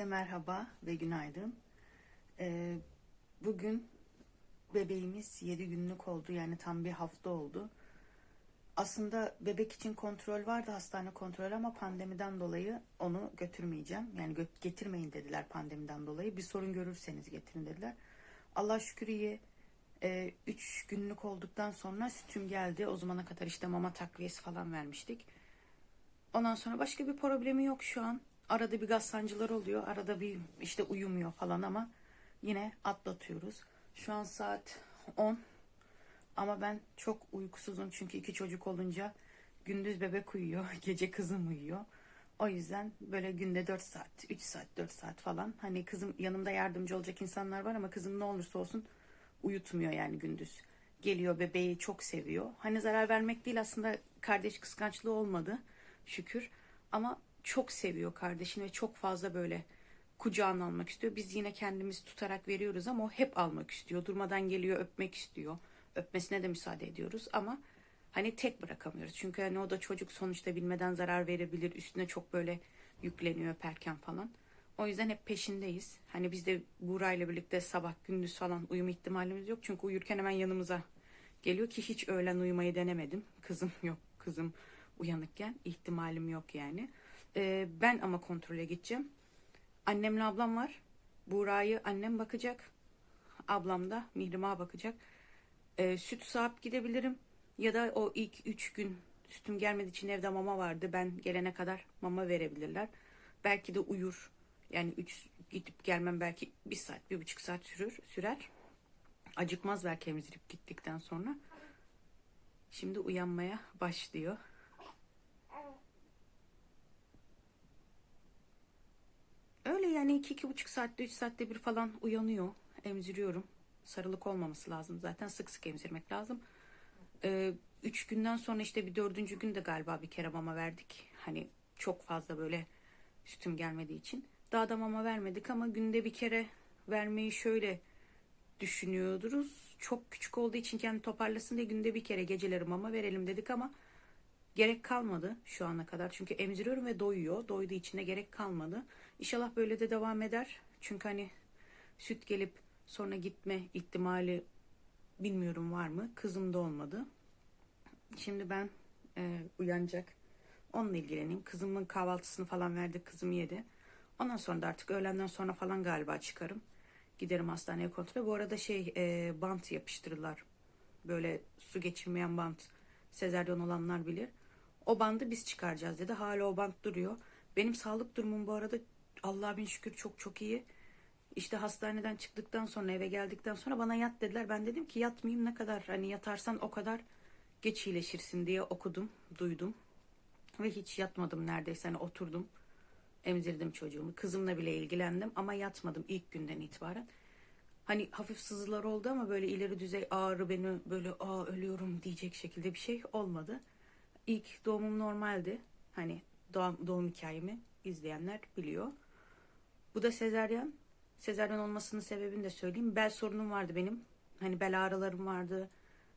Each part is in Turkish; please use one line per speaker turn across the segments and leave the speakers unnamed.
Herkese merhaba ve günaydın. Ee, bugün bebeğimiz 7 günlük oldu yani tam bir hafta oldu. Aslında bebek için kontrol vardı hastane kontrolü ama pandemiden dolayı onu götürmeyeceğim. Yani getirmeyin dediler pandemiden dolayı. Bir sorun görürseniz getirin dediler. Allah şükür iyi. 3 günlük olduktan sonra sütüm geldi. O zamana kadar işte mama takviyesi falan vermiştik. Ondan sonra başka bir problemi yok şu an. Arada bir gaz sancıları oluyor. Arada bir işte uyumuyor falan ama yine atlatıyoruz. Şu an saat 10. Ama ben çok uykusuzum çünkü iki çocuk olunca gündüz bebek uyuyor, gece kızım uyuyor. O yüzden böyle günde 4 saat, 3 saat, 4 saat falan. Hani kızım yanımda yardımcı olacak insanlar var ama kızım ne olursa olsun uyutmuyor yani gündüz. Geliyor bebeği çok seviyor. Hani zarar vermek değil aslında kardeş kıskançlığı olmadı şükür. Ama çok seviyor kardeşini ve çok fazla böyle kucağına almak istiyor. Biz yine kendimiz tutarak veriyoruz ama o hep almak istiyor. Durmadan geliyor öpmek istiyor. Öpmesine de müsaade ediyoruz ama hani tek bırakamıyoruz. Çünkü hani o da çocuk sonuçta bilmeden zarar verebilir. Üstüne çok böyle yükleniyor öperken falan. O yüzden hep peşindeyiz. Hani biz de Buğra'yla birlikte sabah gündüz falan uyuma ihtimalimiz yok. Çünkü uyurken hemen yanımıza geliyor ki hiç öğlen uyumayı denemedim. Kızım yok kızım uyanıkken ihtimalim yok yani. Ee, ben ama kontrole gideceğim. Annemle ablam var. Buğra'yı annem bakacak. Ablam da Mihrimah'a bakacak. Ee, süt sağıp gidebilirim. Ya da o ilk üç gün sütüm gelmediği için evde mama vardı. Ben gelene kadar mama verebilirler. Belki de uyur. Yani üç gidip gelmem belki bir saat, bir buçuk saat sürür, sürer. Acıkmaz belki emzirip gittikten sonra. Şimdi uyanmaya başlıyor. Öyle yani iki, iki buçuk saatte, üç saatte bir falan uyanıyor. Emziriyorum. Sarılık olmaması lazım zaten. Sık sık emzirmek lazım. Ee, üç günden sonra işte bir dördüncü günde galiba bir kere mama verdik. Hani çok fazla böyle sütüm gelmediği için. Daha da mama vermedik ama günde bir kere vermeyi şöyle düşünüyoruz. Çok küçük olduğu için kendi toparlasın diye günde bir kere geceleri mama verelim dedik ama gerek kalmadı şu ana kadar. Çünkü emziriyorum ve doyuyor. Doyduğu için de gerek kalmadı. İnşallah böyle de devam eder. Çünkü hani süt gelip sonra gitme ihtimali bilmiyorum var mı. Kızım da olmadı. Şimdi ben e, uyanacak. Onunla ilgileneyim. Kızımın kahvaltısını falan verdik. Kızım yedi. Ondan sonra da artık öğlenden sonra falan galiba çıkarım. Giderim hastaneye kontrole. Bu arada şey e, bant yapıştırırlar. Böyle su geçirmeyen bant. Sezeryan olanlar bilir. O bandı biz çıkaracağız dedi. Hala o bant duruyor. Benim sağlık durumum bu arada Allah'a bin şükür çok çok iyi. İşte hastaneden çıktıktan sonra eve geldikten sonra bana yat dediler. Ben dedim ki yatmayayım ne kadar hani yatarsan o kadar geç iyileşirsin diye okudum, duydum. Ve hiç yatmadım neredeyse hani oturdum. Emzirdim çocuğumu. Kızımla bile ilgilendim ama yatmadım ilk günden itibaren. Hani hafif sızılar oldu ama böyle ileri düzey ağrı beni böyle aa ölüyorum diyecek şekilde bir şey olmadı. İlk doğumum normaldi. Hani doğum, doğum hikayemi izleyenler biliyor. Bu da sezeryan. Sezeryan olmasının sebebini de söyleyeyim. Bel sorunum vardı benim. Hani bel ağrılarım vardı.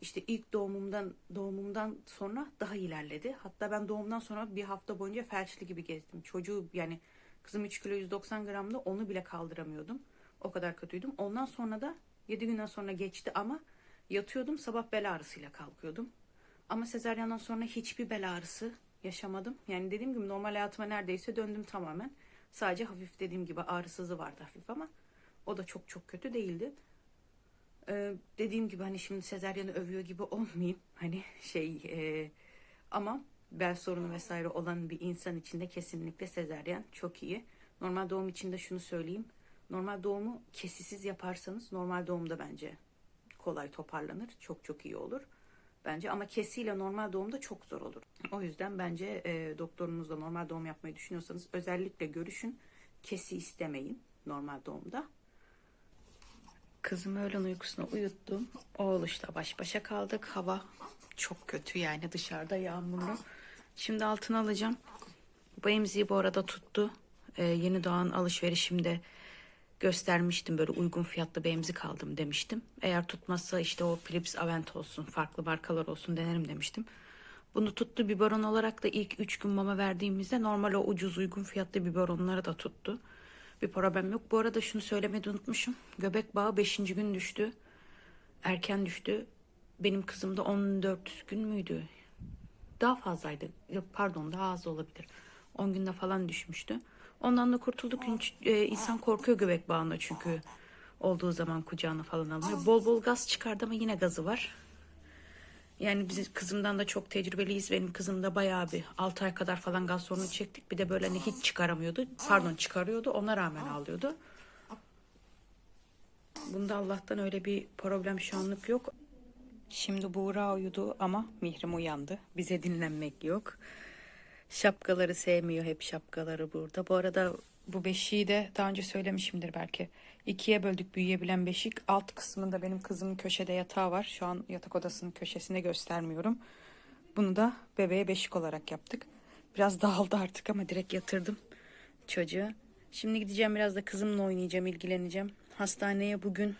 İşte ilk doğumumdan doğumumdan sonra daha ilerledi. Hatta ben doğumdan sonra bir hafta boyunca felçli gibi gezdim. Çocuğu yani kızım 3 kilo 190 gramdı onu bile kaldıramıyordum. O kadar kötüydüm. Ondan sonra da 7 günden sonra geçti ama yatıyordum sabah bel ağrısıyla kalkıyordum. Ama sezaryandan sonra hiçbir bel ağrısı yaşamadım. Yani dediğim gibi normal hayatıma neredeyse döndüm tamamen. Sadece hafif dediğim gibi ağrısızı vardı hafif ama o da çok çok kötü değildi. Ee, dediğim gibi hani şimdi sezaryanı övüyor gibi olmayayım. Hani şey e, ama bel sorunu vesaire olan bir insan için de kesinlikle sezaryen çok iyi. Normal doğum için de şunu söyleyeyim. Normal doğumu kesisiz yaparsanız normal doğumda bence kolay toparlanır. Çok çok iyi olur bence ama kesiyle normal doğumda çok zor olur. O yüzden bence e, doktorunuzla normal doğum yapmayı düşünüyorsanız özellikle görüşün. Kesi istemeyin normal doğumda. Kızımı öğlen uykusuna uyuttum. Oğluşla baş başa kaldık. Hava çok kötü yani dışarıda yağmurlu. Şimdi altına alacağım. Bu emziği bu arada tuttu. Ee, yeni doğan alışverişimde göstermiştim böyle uygun fiyatlı bir emzik aldım demiştim. Eğer tutmazsa işte o Philips Avent olsun farklı markalar olsun denerim demiştim. Bunu tuttu biberon olarak da ilk 3 gün mama verdiğimizde normal o ucuz uygun fiyatlı biberonları da tuttu. Bir problem yok. Bu arada şunu söylemeyi unutmuşum. Göbek bağı 5. gün düştü. Erken düştü. Benim kızım da 14 gün müydü? Daha fazlaydı. Pardon daha az olabilir. 10 günde falan düşmüştü. Ondan da kurtulduk. E, insan korkuyor göbek bağına çünkü olduğu zaman kucağına falan alınıyor. Bol bol gaz çıkardı ama yine gazı var. Yani biz kızımdan da çok tecrübeliyiz. Benim kızım da bayağı bir 6 ay kadar falan gaz sorunu çektik. Bir de böyle hani hiç çıkaramıyordu. Pardon çıkarıyordu. Ona rağmen ağlıyordu. Bunda Allah'tan öyle bir problem şu anlık yok. Şimdi Buğra uyudu ama Mihrim uyandı. Bize dinlenmek yok. Şapkaları sevmiyor hep şapkaları burada. Bu arada bu beşiği de daha önce söylemişimdir belki. İkiye böldük büyüyebilen beşik. Alt kısmında benim kızımın köşede yatağı var. Şu an yatak odasının köşesine göstermiyorum. Bunu da bebeğe beşik olarak yaptık. Biraz dağıldı artık ama direkt yatırdım çocuğu. Şimdi gideceğim biraz da kızımla oynayacağım, ilgileneceğim. Hastaneye bugün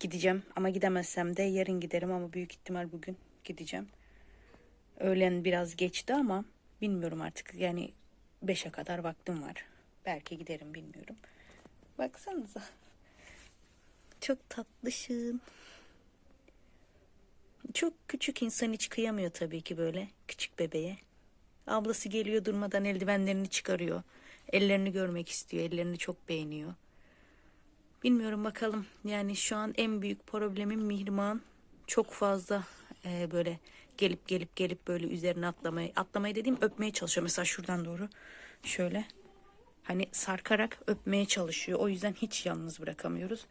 gideceğim ama gidemezsem de yarın giderim ama büyük ihtimal bugün gideceğim. Öğlen biraz geçti ama bilmiyorum artık yani 5'e kadar vaktim var. Belki giderim bilmiyorum. Baksanıza. Çok tatlışın. Çok küçük insan hiç kıyamıyor tabii ki böyle küçük bebeğe. Ablası geliyor durmadan eldivenlerini çıkarıyor. Ellerini görmek istiyor. Ellerini çok beğeniyor. Bilmiyorum bakalım. Yani şu an en büyük problemim Mihrimah'ın çok fazla e, böyle gelip gelip gelip böyle üzerine atlamayı atlamayı dediğim öpmeye çalışıyor. Mesela şuradan doğru şöyle hani sarkarak öpmeye çalışıyor. O yüzden hiç yalnız bırakamıyoruz.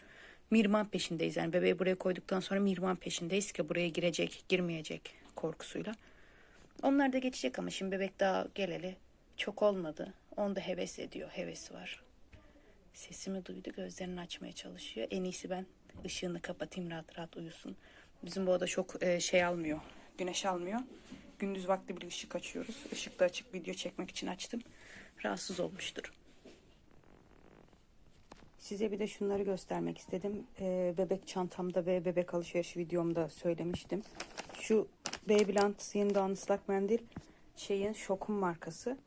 Mirman peşindeyiz. Yani bebeği buraya koyduktan sonra Mirman peşindeyiz ki buraya girecek, girmeyecek korkusuyla. Onlar da geçecek ama şimdi bebek daha geleli çok olmadı. Onda heves ediyor, hevesi var. Sesimi duydu, gözlerini açmaya çalışıyor. En iyisi ben ışığını kapatayım, rahat rahat uyusun. Bizim bu oda çok e, şey almıyor, güneş almıyor. Gündüz vakti bile ışık açıyoruz. Işıkta açık video çekmek için açtım. Rahatsız olmuştur. Size bir de şunları göstermek istedim. Ee, bebek çantamda ve bebek alışveriş videomda söylemiştim. Şu Babyland yeni doğan ıslak mendil şeyin şokun markası.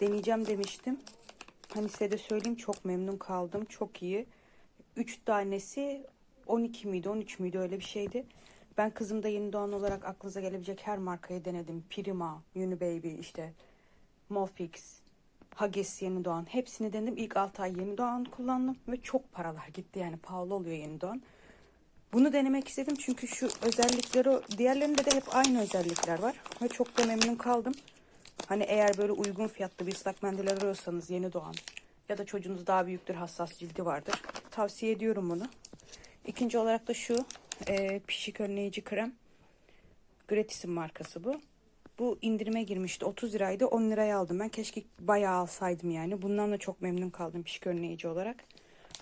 Deneyeceğim demiştim. Hani size de söyleyeyim çok memnun kaldım. Çok iyi. 3 tanesi 12 miydi 13 müydü öyle bir şeydi. Ben kızımda yeni doğan olarak aklınıza gelebilecek her markayı denedim. Prima, Unibaby işte Mofix, Huggies yeni doğan hepsini denedim. İlk 6 ay yeni doğan kullandım ve çok paralar gitti yani pahalı oluyor yeni doğan. Bunu denemek istedim çünkü şu özellikleri diğerlerinde de hep aynı özellikler var ve çok da memnun kaldım. Hani eğer böyle uygun fiyatlı bir ıslak mendil arıyorsanız yeni doğan ya da çocuğunuz daha büyüktür hassas cildi vardır. Tavsiye ediyorum bunu. İkinci olarak da şu e, pişik önleyici krem. Gratis'in markası bu. Bu indirime girmişti. 30 liraydı. 10 liraya aldım ben. Keşke bayağı alsaydım yani. Bundan da çok memnun kaldım pişik önleyici olarak.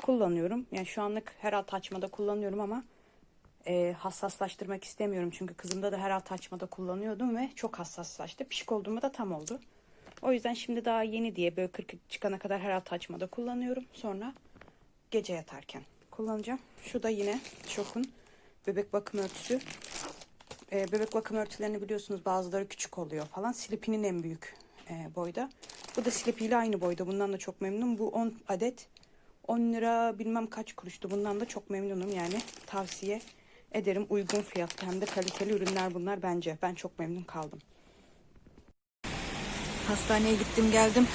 Kullanıyorum. Yani şu anlık her alt açmada kullanıyorum ama e, hassaslaştırmak istemiyorum. Çünkü kızımda da her alt açmada kullanıyordum ve çok hassaslaştı. Pişik olduğumda da tam oldu. O yüzden şimdi daha yeni diye böyle 40 çıkana kadar her alt açmada kullanıyorum. Sonra gece yatarken kullanacağım. Şu da yine Şok'un bebek bakım örtüsü. Ee, bebek bakım örtülerini biliyorsunuz bazıları küçük oluyor falan. Sleepy'nin en büyük e, boyda. Bu da Sleepy ile aynı boyda. Bundan da çok memnunum. Bu 10 adet 10 lira bilmem kaç kuruştu. Bundan da çok memnunum yani tavsiye ederim. Uygun fiyatlı hem de kaliteli ürünler bunlar bence. Ben çok memnun kaldım. Hastaneye gittim geldim.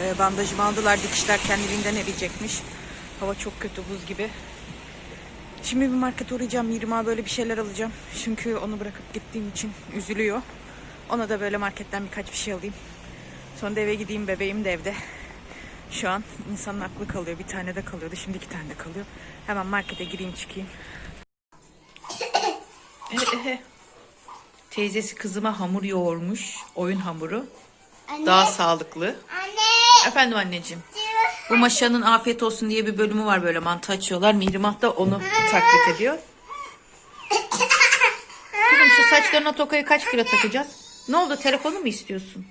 Ee, bandajımı aldılar. Dikişler kendiliğinden eriyecekmiş. Hava çok kötü buz gibi. Şimdi bir markete uğrayacağım. Mirma böyle bir şeyler alacağım. Çünkü onu bırakıp gittiğim için üzülüyor. Ona da böyle marketten birkaç bir şey alayım. Sonra da eve gideyim. Bebeğim de evde. Şu an insanın aklı kalıyor. Bir tane de kalıyordu. Şimdi iki tane de kalıyor. Hemen markete gireyim çıkayım. Teyzesi kızıma hamur yoğurmuş. Oyun hamuru.
Anne.
Daha sağlıklı.
Anne.
Efendim anneciğim. Bu maşanın afiyet olsun diye bir bölümü var böyle mantı açıyorlar. Mihrimah da onu taklit ediyor. Kızım şu saçlarına tokayı kaç kilo takacağız? Ne oldu telefonu mu istiyorsun?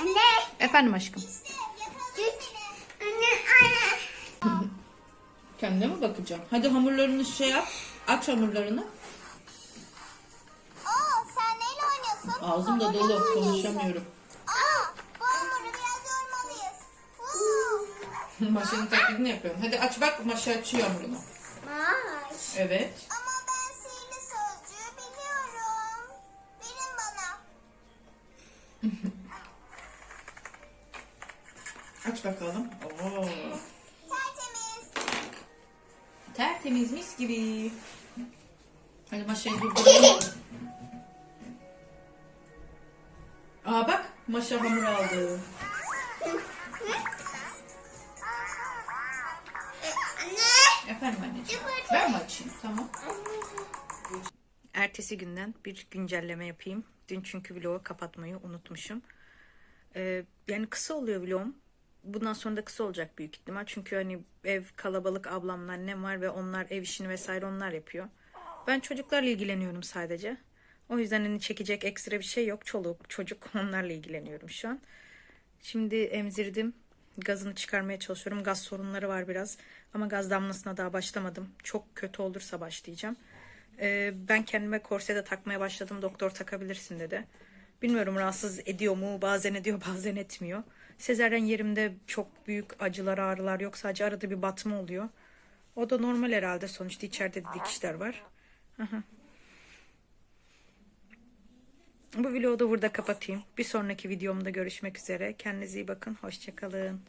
Anne.
Efendim aşkım.
Tut. Anne. Anne.
Kendine mi bakacağım? Hadi hamurlarını şey yap. Aç hamurlarını.
Aa, sen neyle oynuyorsun?
Ağzım da dolu konuşamıyorum.
Maşanın taklidini yapıyorum. Hadi aç bak maşa açıyor hamurunu.
Maaş.
Evet.
Ama ben sihirli sözcüğü biliyorum. Verin bana.
Aç bakalım. Oo.
Tertemiz.
Tertemiz mis gibi. Hadi maşayı durduralım. Aa bak maşa hamur aldı. Efendim anneciğim. Ben mi açayım? Tamam.
Ertesi günden bir güncelleme yapayım. Dün çünkü vlogu kapatmayı unutmuşum. Ee, yani kısa oluyor vlogum. Bundan sonra da kısa olacak büyük ihtimal. Çünkü hani ev kalabalık ablamla annem var ve onlar ev işini vesaire onlar yapıyor. Ben çocuklarla ilgileniyorum sadece. O yüzden hani çekecek ekstra bir şey yok. Çoluk, çocuk onlarla ilgileniyorum şu an. Şimdi emzirdim. Gazını çıkarmaya çalışıyorum. Gaz sorunları var biraz. Ama gaz damlasına daha başlamadım. Çok kötü olursa başlayacağım. Ee, ben kendime korse de takmaya başladım. Doktor takabilirsin dedi. Bilmiyorum rahatsız ediyor mu? Bazen ediyor bazen etmiyor. Sezeryen yerimde çok büyük acılar ağrılar yok. Sadece arada bir batma oluyor. O da normal herhalde. Sonuçta içeride de dikişler var. Aha. Bu vlogu da burada kapatayım. Bir sonraki videomda görüşmek üzere. Kendinize iyi bakın. Hoşçakalın.